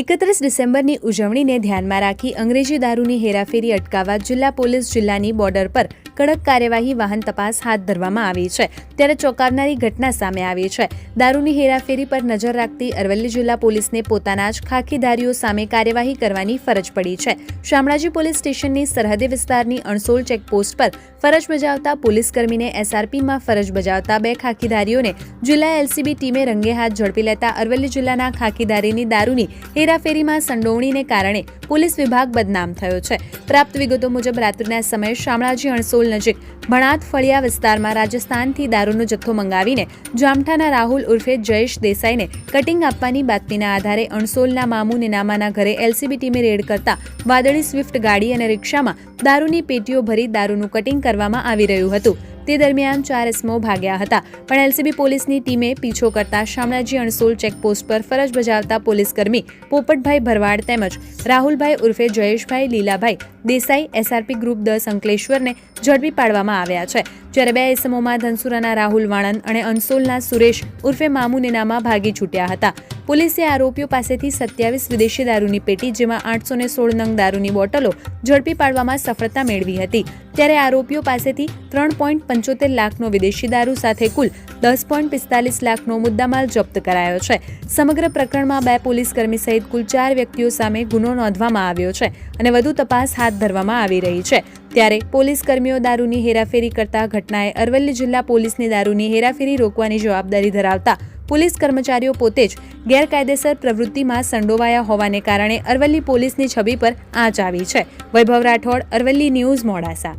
એકત્રીસ ડિસેમ્બરની ઉજવણીને ધ્યાનમાં રાખી અંગ્રેજી દારૂની હેરાફેરી અટકાવવા જિલ્લા પોલીસ જિલ્લાની બોર્ડર પર કડક કાર્યવાહી, વાહન તપાસ હાથ ધરવામાં આવી છે. ત્યારે ચોંકાવનારી ઘટના સામે આવી છે. દારૂની હેરાફેરી પર નજર રાખતી અરવલ્લી જિલ્લા પોલીસને પોતાના જ ખાખીધારીઓ સામે કાર્યવાહી કરવાની ફરજ પડી છે. શામળાજી પોલીસ સ્ટેશનની સરહદી વિસ્તારની અણસોલ ચેકપોસ્ટ પર ફરજ બજાવતા પોલીસ કર્મીને એસઆરપીમાં ફરજ બજાવતા બે ખાખીધારીઓને જિલ્લા એલસીબી ટીમે રંગે હાથ ઝડપી લેતા અરવલ્લી જિલ્લાના ખાખીધારીની દારૂની હેરાફેરીમાં સંડોવણીને કારણે પોલીસ વિભાગ બદનામ થયો છે. પ્રાપ્ત વિગતો મુજબ રાત્રિના સમયે શામળાજી અણસોલ નજીક ભણાત ફળિયા વિસ્તારમાં રાજસ્થાનથી દારૂનો જથ્થો મંગાવીને જામઠાના રાહુલ ઉર્ફે જયેશ દેસાઈને કટિંગ આપવાની બાતમીના આધારે અણસોલના મામુ નિનામાના ઘરે એલસીબી ટીમે રેડ કરતા વાદળી સ્વિફ્ટ ગાડી અને રિક્ષામાં દારૂની પેટીઓ ભરી દારૂનું કટિંગ કરવામાં આવી રહ્યું હતું. તે દરમિયાન ચાર ઇસમો ભાગ્યા હતા. પણ એલસીબી પોલીસની ટીમે પીછો કરતા શામળાજી અણસોલ ચેકપોસ્ટ પર ફરજ બજાવતા પોલીસકર્મી પોપટભાઈ ભરવાડ તેમજ રાહુલભાઈ ઉર્ફે જયેશભાઈ લીલાભાઈ દેસાઈ એસઆરપી ગ્રુપ દસ અંકલેશ્વરને ઝડપી પાડવામાં આવ્યા છે. જ્યારે બે એસમોમાં ધનસુરાના રાહુલ વાણંદ અને અનસોલના સુરેશ ઉર્ફે મામુ નિનામા ભાગી છૂટ્યા હતા. પોલીસે આરોપીઓ પાસેથી સત્યાવીસ વિદેશી દારૂની પેટી, જેમાં આઠસો ને સોળ નંગ દારૂની બોટલો ઝડપી પાડવામાં સફળતા મેળવી હતી. ત્યારે આરોપીઓ પાસેથી ત્રણ પોઈન્ટ પંચોતેર લાખનો વિદેશી દારૂ સાથે કુલ દસ પોઈન્ટ પિસ્તાલીસ લાખનો મુદ્દામાલ જપ્ત કરાયો છે. સમગ્ર પ્રકરણમાં બે પોલીસ કર્મી સહિત કુલ ચાર વ્યક્તિઓ સામે ગુનો નોંધવામાં આવ્યો છે અને વધુ તપાસ હાથ ધરવામાં આવી રહી છે. ત્યારે પોલીસ કર્મીઓ દારૂની હેરાફેરી કરતા ઘટનાએ અરવલ્લી જિલ્લા પોલીસની દારૂની હેરાફેરી રોકવાની જવાબદારી ધરાવતા પોલીસ કર્મચારીઓ પોતે જ ગેરકાયદેસર પ્રવૃત્તિમાં સંડોવાયા હોવાને કારણે અરવલ્લી પોલીસની છબી પર આંચ આવી છે. વૈભવ રાઠોડ, અરવલ્લી ન્યૂઝ, મોડાસા.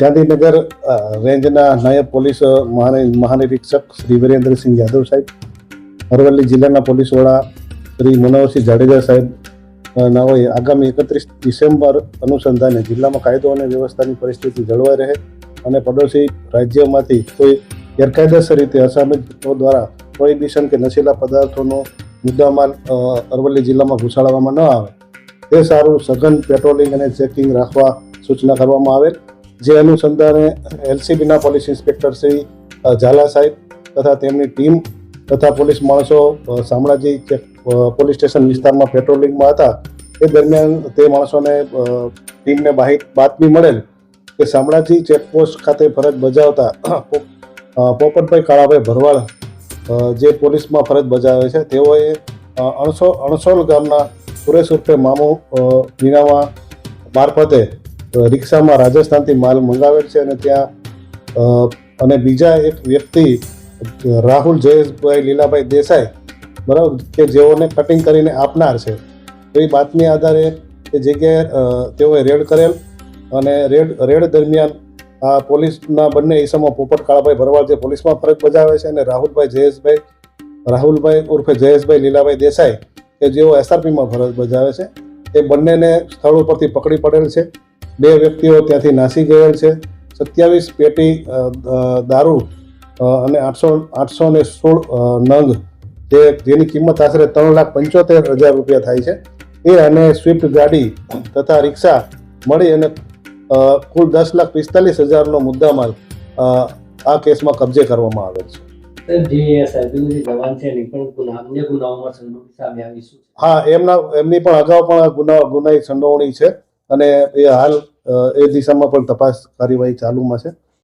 ગાંધીનગર રેન્જના નાયબ પોલીસ મહાનિરીક્ષક શ્રી વિરેન્દ્રસિંહ યાદવ સાહેબ, અરવલ્લી જિલ્લાના પોલીસ વડા શ્રી મનોહરસિંહ જાડેજા સાહેબ અ, હોય. આગામી એકત્રીસ ડિસેમ્બર અનુસંધાને જિલ્લામાં કાયદો અને વ્યવસ્થાની પરિસ્થિતિ જળવાઈ રહે અને પડોશી રાજ્યમાંથી કોઈ ગેરકાયદેસર રીતે અસામિતો દ્વારા પ્રોહિબિશન કે નશીલા પદાર્થોનો મુદ્દામાલ અરવલ્લી જિલ્લામાં ઘુસાડવામાં ન આવે. તે સારું સઘન પેટ્રોલિંગ અને ચેકિંગ રાખવા સૂચના કરવામાં આવેલ. જે અનુસંધાને એલસીબીના પોલીસ ઇન્સ્પેક્ટર શ્રી ઝાલા સાહેબ તથા તેમની ટીમ તથા પોલીસ માણસો શામળાજી ચેક પોલીસ સ્ટેશન વિસ્તારમાં પેટ્રોલિંગમાં હતા. એ દરમિયાન તે માણસોને ટીમને બાહિત બાતમી મળેલ કે શામળાજી ચેકપોસ્ટ ખાતે ફરજ બજાવતા પોપટભાઈ કાળાભાઈ ભરવાડ જે પોલીસમાં ફરજ બજાવે છે, તેઓએ અણસો, અણસોલ ગામના સુરેશ ઉર્ફે મામુ મીનામાં મારફતે રિક્ષામાં રાજસ્થાનથી માલ મંગાવેલ છે અને ત્યાં અને બીજા એક વ્યક્તિ રાહુલ જયેશભાઈ લીલાભાઈ દેસાઈ બરાબર? કે જેઓને કટિંગ કરીને આપનાર છે. તો એ બાતમી આધારે એ જગ્યાએ તેઓએ રેડ કરેલ અને રેડ રેડ દરમિયાન આ પોલીસના બંને ઈસમો પોપટ કાળાભાઈ ભરવાડ જે પોલીસમાં ફરજ બજાવે છે અને રાહુલભાઈ જયેશભાઈ, રાહુલભાઈ ઉર્ફે જયેશભાઈ લીલાભાઈ દેસાઈ કે જેઓ એસઆરપીમાં ફરજ બજાવે છે, એ બંનેને સ્થળ ઉપરથી પકડી પડેલ છે. બે વ્યક્તિઓ ત્યાંથી નાસી ગયેલ છે. સત્યાવીસ પેટી દારૂ અને આઠસો આઠસો ને સોળ નંગ જે જેની કિંમત આશરે ત્રણ લાખ પંચોતેર હજાર રૂપિયા થાય છે એ અને સ્વિફ્ટ ગાડી તથા રિક્ષા મળી અને કુલ દસ લાખ પિસ્તાલીસ હજારનો મુદ્દામાલ આ કેસમાં કબજે કરવામાં આવેલ છે? હા એમના એમની પણ અગાઉ પણ ગુના ગુનાઈ સંડોવણી છે અને એ હાલ એ દિશામાં પણ તપાસ કાર્યવાહી ચાલુમાં છે